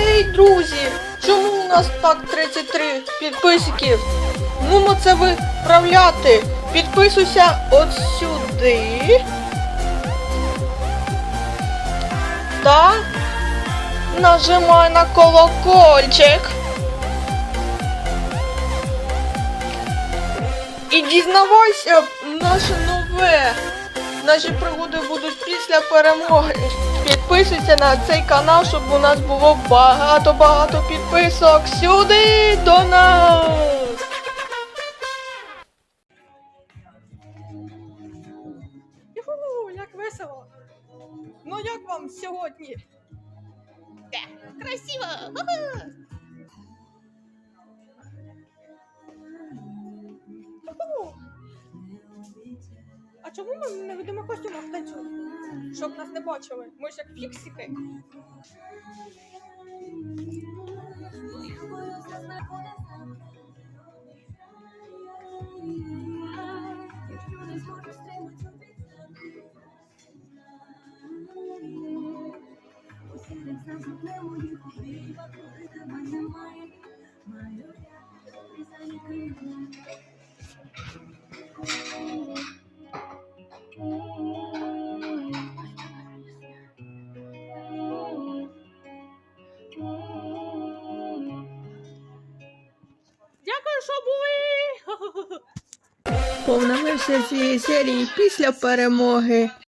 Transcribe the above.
Ей, друзі, чому у нас так 33 підписників? Нумо це виправляти. Підписуйся от сюди. Та нажимай на колокольчик. І дізнавайся наше нове. Наші пригоди будуть після перемоги. Підписуйся на цей канал, щоб у нас було багато-багато підписок. Сюди до нас! Юху, як весело! Ну як вам сьогодні? Красиво! Чому ми в невидимих костюмах танцюємо? Щоб нас не бачили. Ми ж як фіксики. Дякую, що були! Повна версія цієї серії після перемоги.